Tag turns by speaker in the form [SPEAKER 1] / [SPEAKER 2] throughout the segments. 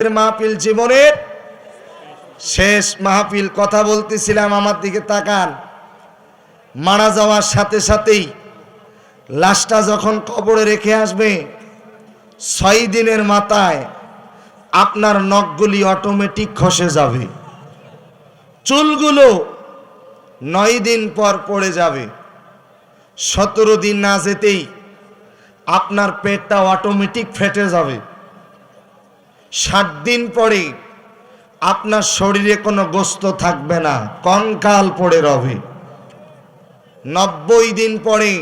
[SPEAKER 1] মাহফিল জীবনের শেষ মাহফিল কথা বলতেছিলাম, আমার দিকে তাকান। মারা যাওয়ার সাথে সাথেই লাশটা যখন কবরে রেখে আসবে, ছয় দিনের মাথায় আপনার নখগুলি অটোমেটিক খসে যাবে। চুলগুলো নয় দিন পর পড়ে যাবে। সতেরো দিন না যেতেই আপনার পেটটা অটোমেটিক ফেটে যাবে। ষাট দিন পরে আপনার শরীরে কোনো গোস্ত থাকবে না, কঙ্কাল পড়ে রবে। নব্বই দিন পরে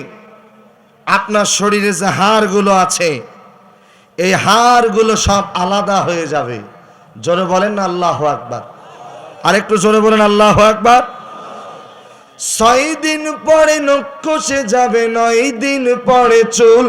[SPEAKER 1] আপনার শরীরে যে হাড়গুলো আছে, এই হাড়গুলো সব আলাদা হয়ে যাবে। জোরে বলেন না আল্লাহ আকবার। আরেকটু জোরে বলেন আল্লাহ আকবার। ছয় দিন পরে নক্ষসে যাবে, নয় দিন পরে চুল।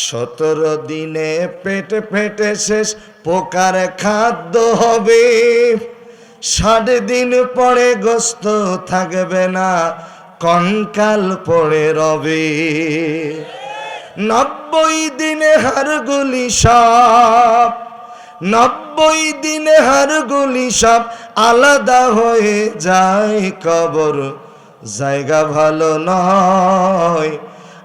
[SPEAKER 1] সতেরো দিনে পেটে পেটে শেষ, পোকার খাদ্য হবে। ষাট দিন পরে গোস্ত থাকবে না কঙ্কাল পড়ে রবে। নব্বই দিনে হারগুলি সব, নব্বই দিনে হারগুলি সব আলাদা হয়ে যায় কবর। জায়গা ভালো নয়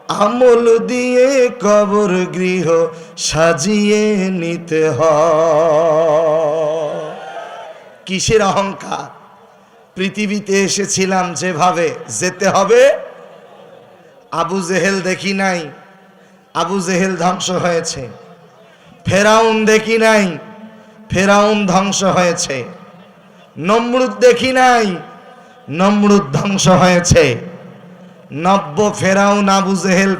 [SPEAKER 1] আমল দিয়ে কবর গৃহ সাজিয়ে নিতে হয়। কিসের অহংকার? পৃথিবীতে এসেছিলাম যেভাবে, যেতে হবে? আবু জেহেল দেখি নাই। আবু জেহেল ধ্বংস হয়েছে। ফেরাউন দেখি নাই। ফেরাউন ধ্বংস হয়েছে। নমরুদ দেখি নাই। নমরুদ ধ্বংস হয়েছে। নব্য ফেরাউন আবু জেহেল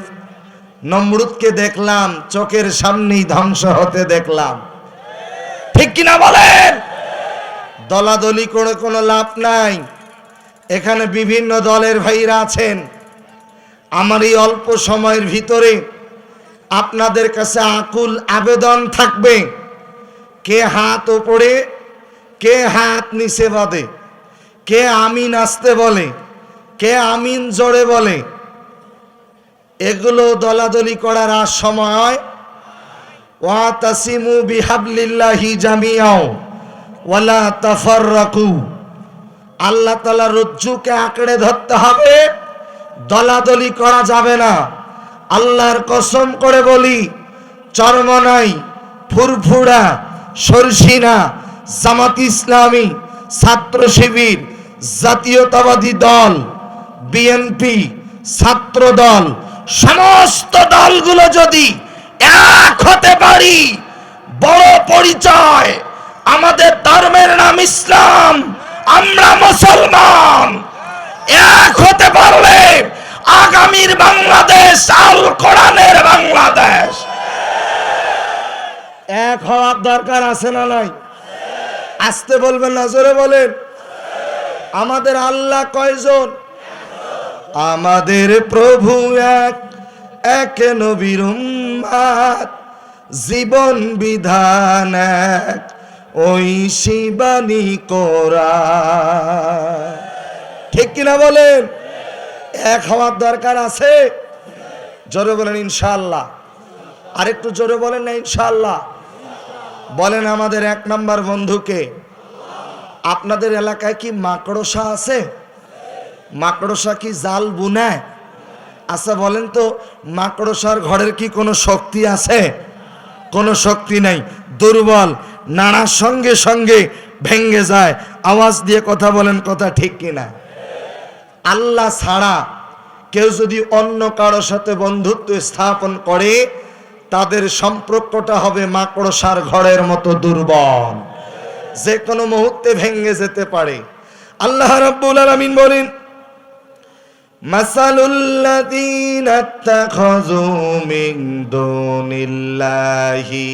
[SPEAKER 1] নমরুদকে দেখলাম, চোখের সামনেই ধ্বংস হতে দেখলাম। ঠিক কিনা বলেন? দলাদলি করে কোনো লাভ নাই। এখানে বিভিন্ন দলের ভাইরা আছেন। আমার এই অল্প সময়ের ভিতরে আপনাদের কাছে আকুল আবেদন থাকবে। কে হাত ওপরে, কে হাত নিচে বাঁধে, কে আমিন আসতে বলে কে আমিন জোরে বলে? এগুলো দলাদলি করার আর সময়? ওয়া তাসিমু বিহাবলিল্লাহি জামিয়াও, ওয়ালা তাফাররাকু। আল্লাহ তাআলা রজ্জুকে আঁকড়ে ধরতে হবে, দলাদলি করা যাবে না। আল্লাহর কসম করে বলি চরমনাই ফুরফুরা, সরসিনা, জামাত ইসলামী, ছাত্র শিবির, জাতীয়তাবাদী দল। বিএনপি ছাত্র দল সমস্ত দলগুলো যদি এক হতে পারি, বড় পরিচয়, আমাদের ধর্মের নাম ইসলাম, আমরা মুসলমান। এক হতে পারলে আগামীর বাংলাদেশ, আল কোরআনের বাংলাদেশ। এক হওয়ার দরকার আছে না নাই? আসতে বলবেন না, জোরে বলেন। আমাদের আল্লাহ কয়জন? আমাদের প্রভু এক এক নবীর জীবন বিধান এক, ওই শিবানী কোরা ঠিক কিনা বলেন? এক হওয়ার দরকার আছে? জোরে বলেন ইনশাল্লাহ আরেকটু জোরে বলেন না ইনশাল্লাহ বলেন আমাদের এক নাম্বার বন্ধুকে, আপনাদের এলাকায় কি মাকড়সা আছে? মাকড়সা কি জাল বুনায় আচ্ছা বলেন তো, মাকড়সার ঘরের কি কোনো শক্তি আছে? কোনো শক্তি নাই। দুর্বল, নাড়ার সঙ্গে সঙ্গে ভেঙ্গে যায়। আওয়াজ দিয়ে কথা বলেন কথা ঠিক কিনা? আল্লাহ ছাড়া কেউ যদি অন্য কারোর সাথে বন্ধুত্ব স্থাপন করে, তাদের সম্পর্কটা হবে মাকড়সার ঘরের মতো দুর্বল। যে কোনো মুহূর্তে ভেঙে যেতে পারে। আল্লাহ রাব্বুল আলামিন বলেন মাসালুল্লাযীনা ইত্তাখাযু মিন দুনিল্লাহি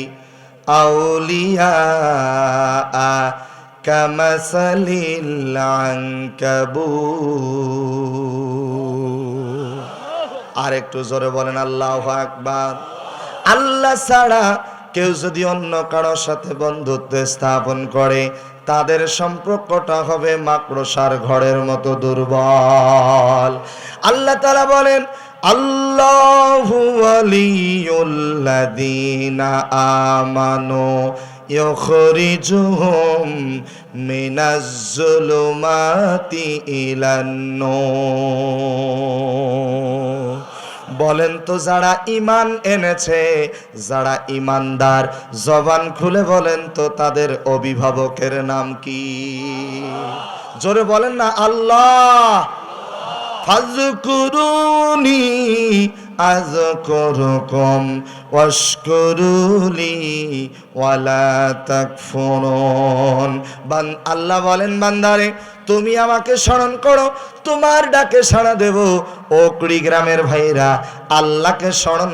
[SPEAKER 1] আউলিয়া কামাসালিল আনকাবুত আর একটু জোরে বলেন, আল্লাহ আকবার। আল্লাহ ছাড়া কেউ যদি অন্য কারোর সাথে বন্ধুত্ব স্থাপন করে, তাদের সম্পর্কটা হবে মাকড়সার ঘরের মতো দুর্বল। আল্লাহ তারা বলেন, আল্লাহু ওয়ালিয়ুল্লাযীনা আমানু ইখরিজুহুম মিনাজ জুলুমাতি ইলান নূর। বলেন তো যারা ইমান এনেছে, যারা ইমানদার জবান খুলে বলেন তো তাদের অভিভাবকের নাম কি? জোরে বলেন না, আল্লাহ। ফাজকুরুনি আযকুরুকুম অস্করুলি ওয়ালা তাকফুরুন। বান আল্লাহ বলেন, বান্দারে, তুমি আমাকে স্মরণ করো, তোমার ডাকে সাড়া দেব। ও কুড়িগ্রামের ভাইরা আল্লাহকে স্মরণ